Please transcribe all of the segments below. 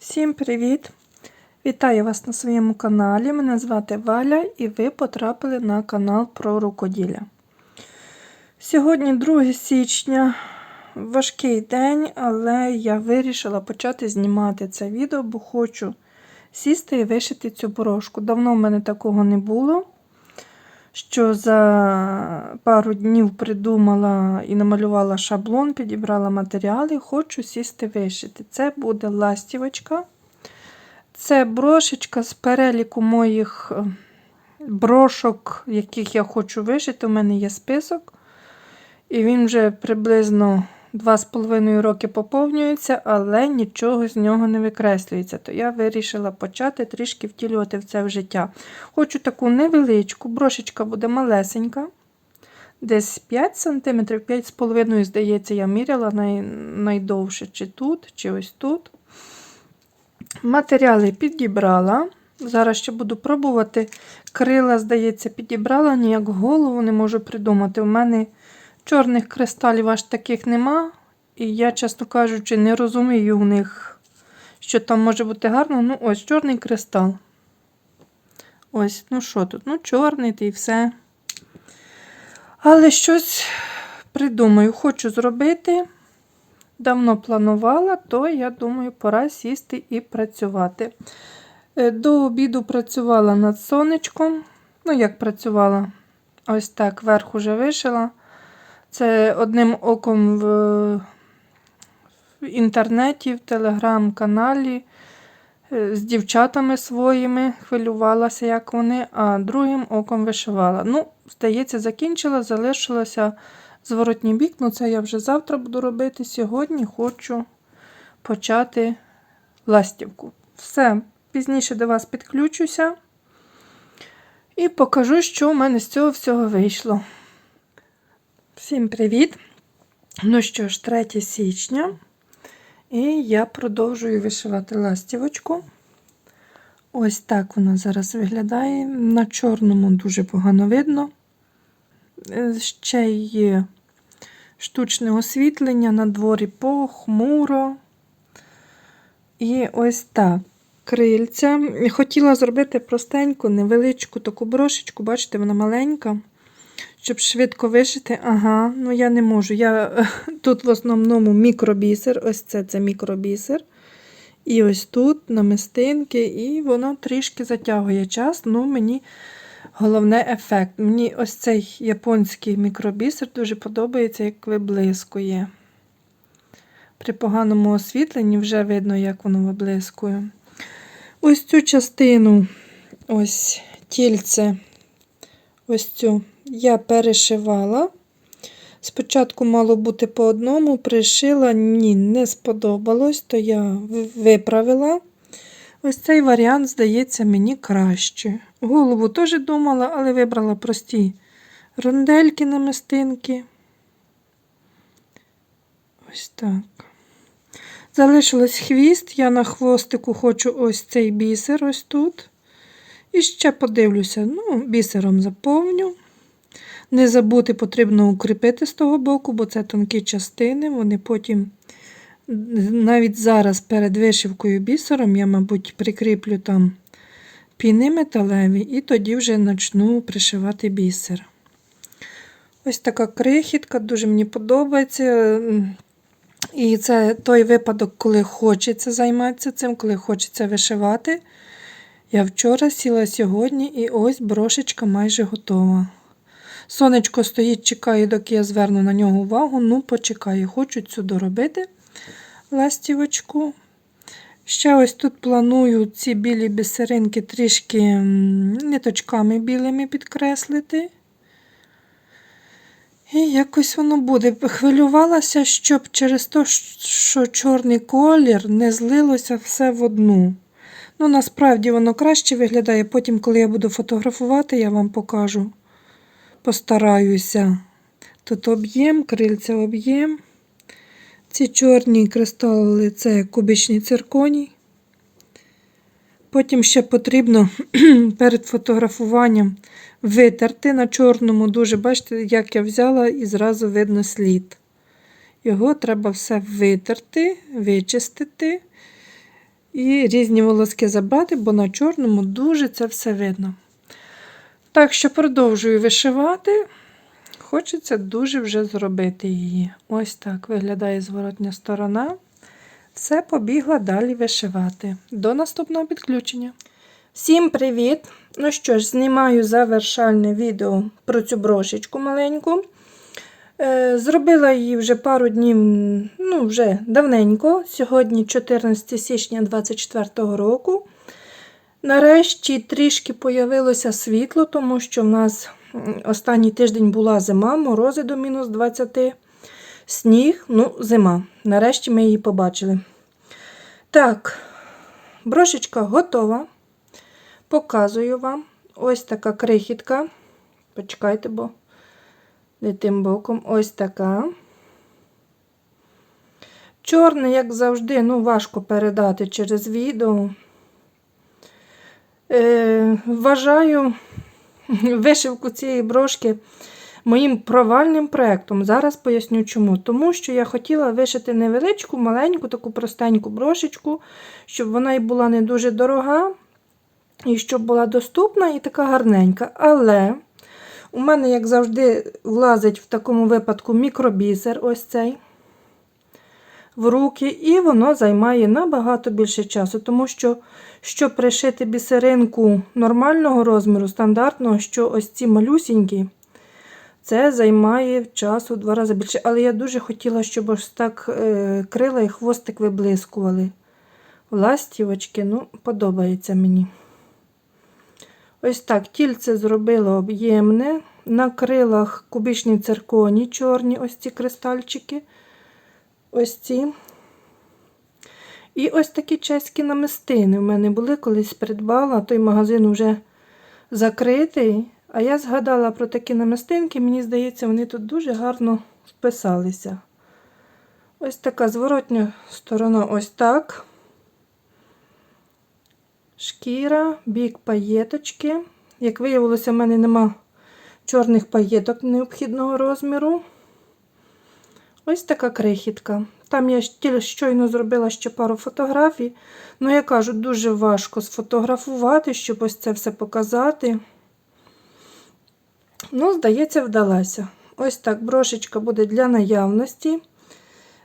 Всім привіт! Вітаю вас на своєму каналі. Мене звати Валя і ви потрапили на канал про рукоділля. Сьогодні 2 січня, важкий день, але я вирішила почати знімати це відео, бо хочу сісти і вишити цю порошку. Давно в мене такого не було. Що за пару днів придумала і намалювала шаблон, підібрала матеріали, хочу сісти вишити. Це буде ластівочка. Це брошечка з переліку моїх е, брошок, яких я хочу вишити. У мене є список. І він вже приблизно 2,5 роки поповнюється, але нічого з нього не викреслюється. То я вирішила почати трішки втілювати в це в життя. Хочу таку невеличку, брошечка буде малесенька. Десь 5 см, 5,5, здається, я міряла най, найдовше, чи тут, чи ось тут. Матеріали підібрала. Зараз ще буду пробувати. Крила, здається, підібрала, ніяк голову не можу придумати. У мене чорних кристалів аж таких нема. І я, чесно кажучи, не розумію в них, що там може бути гарно. Ну, ось чорний кристал. Ось, ну що тут? Ну, чорний і все. Але щось придумаю, хочу зробити. Давно планувала, то я думаю, пора сісти і працювати. Е, До обіду працювала над сонечком. Ну, як працювала, ось так, верх уже вишила. Це одним оком в, в інтернеті, в телеграм-каналі е, з дівчатами своїми хвилювалася, як вони, а другим оком вишивала. Ну, здається, закінчила, залишилося зворотній бік, ну це я вже завтра буду робити. Сьогодні хочу почати ластівку. Все, пізніше до вас підключуся і покажу, що в мене з цього всього вийшло. Всім привіт! Ну що ж, 3 січня, і я продовжую вишивати ластівочку. Ось так вона зараз виглядає. На чорному дуже погано видно. Е, Ще є штучне освітлення, на дворі похмуро. І ось так. Крильця. Хотіла зробити простеньку, невеличку таку брошечку, бачите, вона маленька. Щоб швидко вишити, ага, ну я не можу. Я Тут в основному мікробісер, ось це це мікробісер. І ось тут намистинки, і воно трішки затягує час. Ну, мені головне ефект. Мені ось цей японський мікробісер дуже подобається, як виблискує. При поганому освітленні вже видно, як воно виблискує. Ось цю частину, ось тільце, ось цю я перешивала. Спочатку мало бути по одному, пришила, ні, не сподобалось, то я виправила. Ось цей варіант, здається, мені краще. Голову теж думала, але вибрала прості рондельки на мистинки. Ось так. Залишилось хвіст, я на хвостику хочу ось цей бісер, ось тут. І ще подивлюся, ну, бісером заповню. Не забути потрібно укріпити з того боку, бо це тонкі частини. Вони потім, навіть зараз перед вишивкою бісером, я, мабуть, прикріплю там піни металеві, і тоді вже почну пришивати бісер. Ось така крихітка, дуже мені подобається. І це той випадок, коли хочеться займатися цим, коли хочеться вишивати. Я вчора сіла сьогодні, і ось брошечка майже готова. Сонечко стоїть, чекає, доки я зверну на нього увагу. Ну, почекаю, хочу цю доробити ластівочку. Ще ось тут планую ці білі бісеринки трішки ниточками білими підкреслити. І якось воно буде. Хвилювалася, щоб через те, що чорний колір не злилося все в одну. Ну, насправді воно краще виглядає. Потім, коли я буду фотографувати, я вам покажу постараюся. Тут об'єм, крильця об'єм. Ці чорні кристали це кубічний цирконій. Потім ще потрібно перед фотографуванням витерти на чорному, дуже, бачите, як я взяла і зразу видно слід. Його треба все витерти, вичистити І різні волоски забрати, бо на чорному дуже це все видно. Так що продовжую вишивати. Хочеться дуже вже зробити її. Ось так виглядає зворотня сторона. Все побігла далі вишивати. До наступного підключення. Всім привіт! Ну що ж, знімаю завершальне відео про цю брошечку маленьку. Е, Зробила її вже пару днів, ну, вже давненько. Сьогодні 14 січня 2024 року. Нарешті трішки появилося світло, тому що в нас останній тиждень була зима, морози до мінус 20, сніг, ну, зима. Нарешті ми її побачили. Так, брошечка готова. Показую вам. Ось така крихітка. Почекайте, бо не тим боком. Ось така. Чорне, як завжди, ну, важко передати через відео. Е, вважаю вишивку цієї брошки моїм провальним проєктом. Зараз поясню чому. Тому що я хотіла вишити невеличку, маленьку, таку простеньку брошечку, щоб вона і була не дуже дорога, і щоб була доступна і така гарненька. Але у мене, як завжди, влазить в такому випадку мікробісер, ось цей. В руки, і воно займає набагато більше часу, тому що, щоб пришити бісеринку нормального розміру, стандартного, що ось ці малюсінькі, це займає часу в два рази більше. Але я дуже хотіла, щоб ось так е, крила і хвостик виблискували. Ластівочки, ну, подобається мені. Ось так тільце зробила об'ємне. На крилах кубічні цирконі, чорні, ось ці кристальчики. Ось ці. І ось такі чеські намистини в мене були, колись придбала. Той магазин вже закритий. А я згадала про такі намистинки, мені здається, вони тут дуже гарно вписалися. Ось така зворотня сторона ось так. Шкіра, бік паєточки. Як виявилося, в мене нема чорних паєток необхідного розміру. Ось така крихітка. Там я щойно зробила ще пару фотографій. Ну, я кажу, дуже важко сфотографувати, щоб ось це все показати. Ну, здається, вдалася. Ось так брошечка буде для наявності.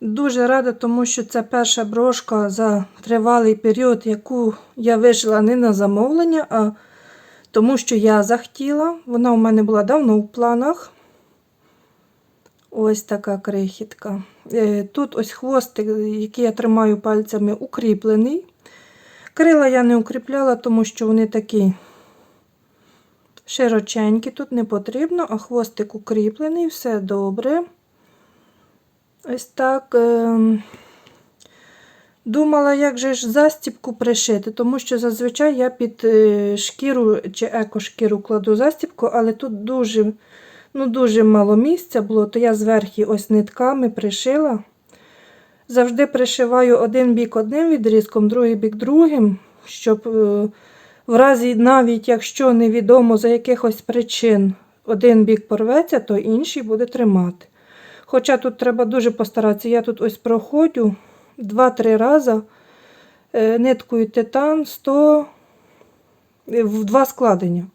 Дуже рада, тому що це перша брошка за тривалий період, яку я вишила не на замовлення, а тому що я захотіла. Вона у мене була давно в планах. Ось така крихітка. Е, Тут ось хвостик, який я тримаю пальцями, укріплений. Крила я не укріпляла, тому що вони такі широченькі, тут не потрібно, а хвостик укріплений, все добре. Ось так. ем, Думала, як же ж застібку пришити, тому що зазвичай я під е, шкіру чи екошкіру кладу застібку, але тут дуже ну, дуже мало місця було, то я зверху ось нитками пришила. Завжди пришиваю один бік одним відрізком, другий бік другим, щоб е, в разі, навіть якщо невідомо за якихось причин один бік порветься, то інший буде тримати. Хоча тут треба дуже постаратися. Я тут ось проходжу 2-3 рази е, ниткою титан 100 е, в два складення.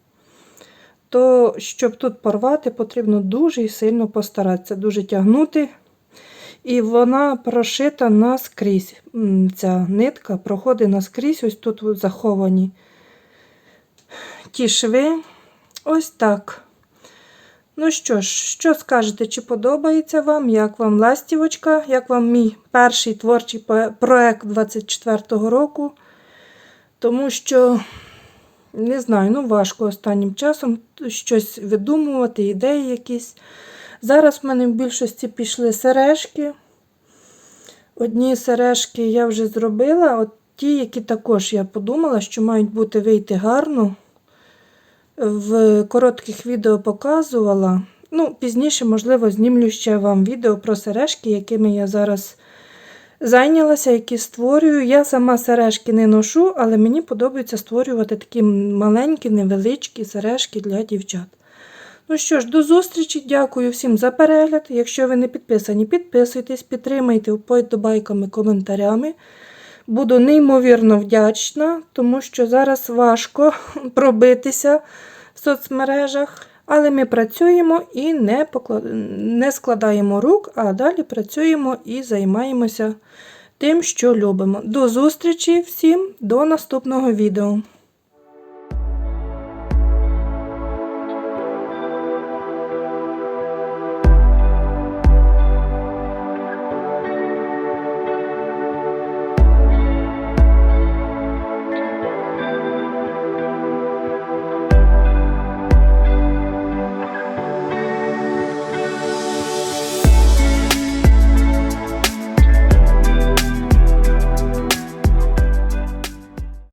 То, щоб тут порвати, потрібно дуже сильно постаратися, дуже тягнути. І вона прошита наскрізь. Ця нитка проходить наскрізь, ось тут заховані ті шви. Ось так. Ну що ж, що скажете, чи подобається вам, як вам ластівочка, як вам мій перший творчий проект 24-го року? Тому що, не знаю, ну важко останнім часом щось видумувати, ідеї якісь. Зараз в мене в більшості пішли сережки. Одні сережки я вже зробила, от ті, які також я подумала, що мають бути вийти гарно в коротких відео показувала. Ну, пізніше, можливо, знімлю ще вам відео про сережки, якими я зараз зайнялася, які створюю. Я сама сережки не ношу, але мені подобається створювати такі маленькі, невеличкі сережки для дівчат. Ну що ж, до зустрічі. Дякую всім за перегляд. Якщо ви не підписані, підписуйтесь, підтримайте вподобайками, коментарями. Буду неймовірно вдячна, тому що зараз важко пробитися в соцмережах. Але ми працюємо і не, поклад... не складаємо рук, а далі працюємо і займаємося тим, що любимо. До зустрічі всім, до наступного відео.